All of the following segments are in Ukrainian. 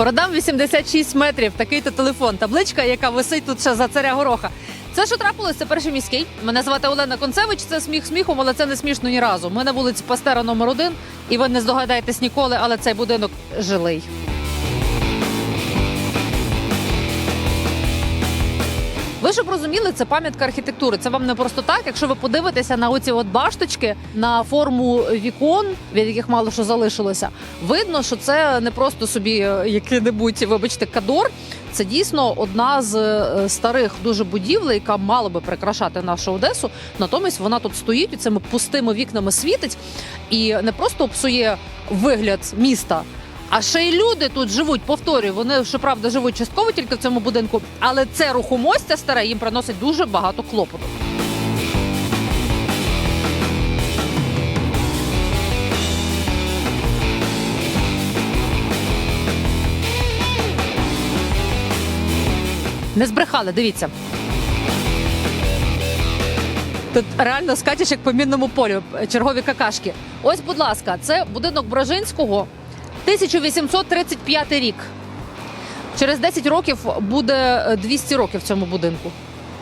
Продам 86 метрів. Такий то телефон. Табличка, яка висить тут ще за царя гороха. Це що трапилось? Це перший міський. Мене звати Олена Концевич. Це сміх сміхом, але це не смішно ні разу. Ми на вулиці Пастера номер 1 і ви не здогадаєтесь ніколи, але цей будинок жилий. Ви щоб розуміли, це пам'ятка архітектури. Це вам не просто так. Якщо ви подивитеся на оці от башточки, на форму вікон, від яких мало що залишилося, видно, що це не просто собі е, який-небудь, вибачте, кадор. Це дійсно одна з е, старих дуже будівель, яка мала би прикрашати нашу Одесу. Натомість вона тут стоїть і цими пустими вікнами світить і не просто псує вигляд міста. А ще й люди тут живуть. Повторюю, вони щоправда живуть частково тільки в цьому будинку, але це рухомостя старе їм приносить дуже багато клопоту. Не збрехали, дивіться. Тут реально скачеш як по мінному полю, чергові какашки. Ось, будь ласка, це будинок Брожинського, 1835 рік. Через 10 років буде е, 200 років цьому будинку.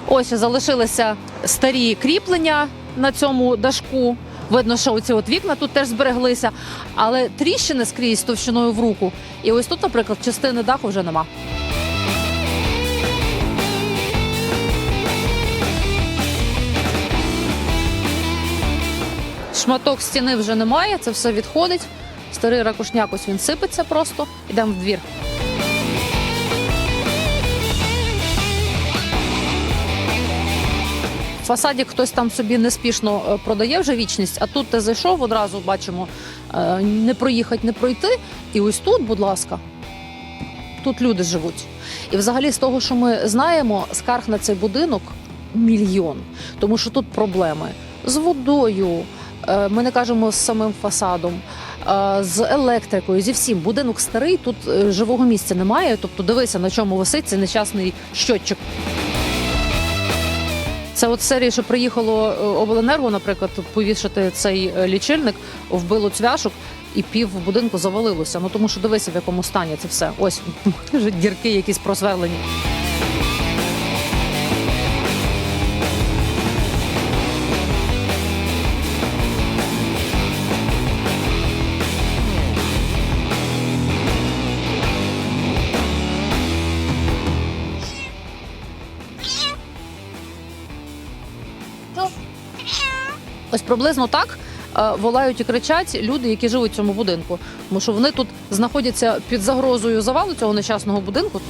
Ось залишилися старі кріплення на цьому дашку. Видно, що оці от вікна тут теж збереглися, але тріщини скрізь товщиною в руку. І ось тут, наприклад, частини даху вже нема. Шматок стіни вже немає, це все відходить. Старий ракушняк ось він сипеться просто. Йдемо в двір. Фасаді хтось там собі неспішно е, продає вже вічність, а тут ти зайшов, одразу бачимо е, не проїхати, не пройти. І ось тут, будь ласка, тут люди живуть. І взагалі, з того, що ми знаємо, скарг на цей будинок мільйон, тому що тут проблеми з водою. Е, Ми не кажемо з самим фасадом, е, з електрикою, зі всім. Будинок старий, тут е, живого місця немає. Тобто, дивися, на чому висить цей нещасний щотчик. Це от з серії, що приїхало обленерго, наприклад, повішати цей лічильник, вбило цвяшок. І пів будинку завалилося. Ну тому що дивися, в якому стані це все. Ось дірки якісь просверлені. Ось приблизно так е, волають і кричать люди, які живуть в цьому будинку. Тому що вони тут знаходяться під загрозою завалу цього нещасного будинку.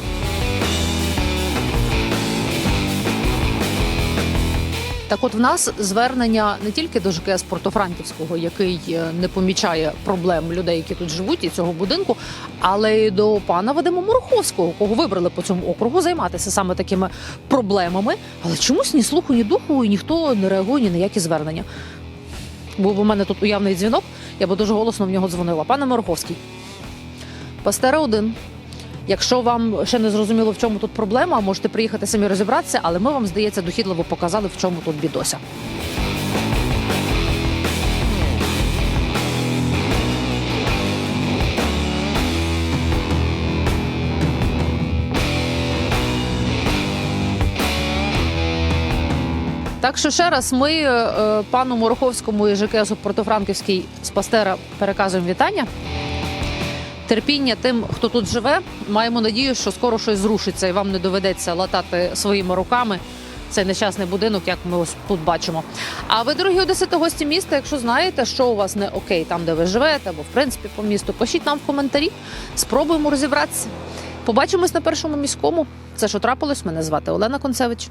Так, от в нас звернення не тільки до ЖКС Портофранківського, який е, не помічає проблем людей, які тут живуть, і цього будинку, але й до пана Вадима Мороховського, кого вибрали по цьому округу займатися саме такими проблемами. Але чомусь ні слуху, ні духу, і ніхто не реагує ні на які звернення. Був у мене тут уявний дзвінок, я би дуже голосно в нього дзвонила. Пане Мороховський, Пастера 1. Якщо вам ще не зрозуміло, в чому тут проблема, можете приїхати самі розібратися, але ми вам, здається, дохідливо показали, в чому тут бідося. Так що ще раз ми е, пану Мороховському і ЖКСу Портофранківський з Пастера переказуємо вітання. Терпіння тим, хто тут живе. Маємо надію, що скоро щось зрушиться і вам не доведеться латати своїми руками цей нещасний будинок, як ми ось тут бачимо. А ви, дорогі одесити, гості міста, якщо знаєте, що у вас не окей там, де ви живете, або в принципі по місту, пишіть нам в коментарі. Спробуємо розібратися. Побачимось на першому міському. Це що трапилось? Мене звати Олена Концевич.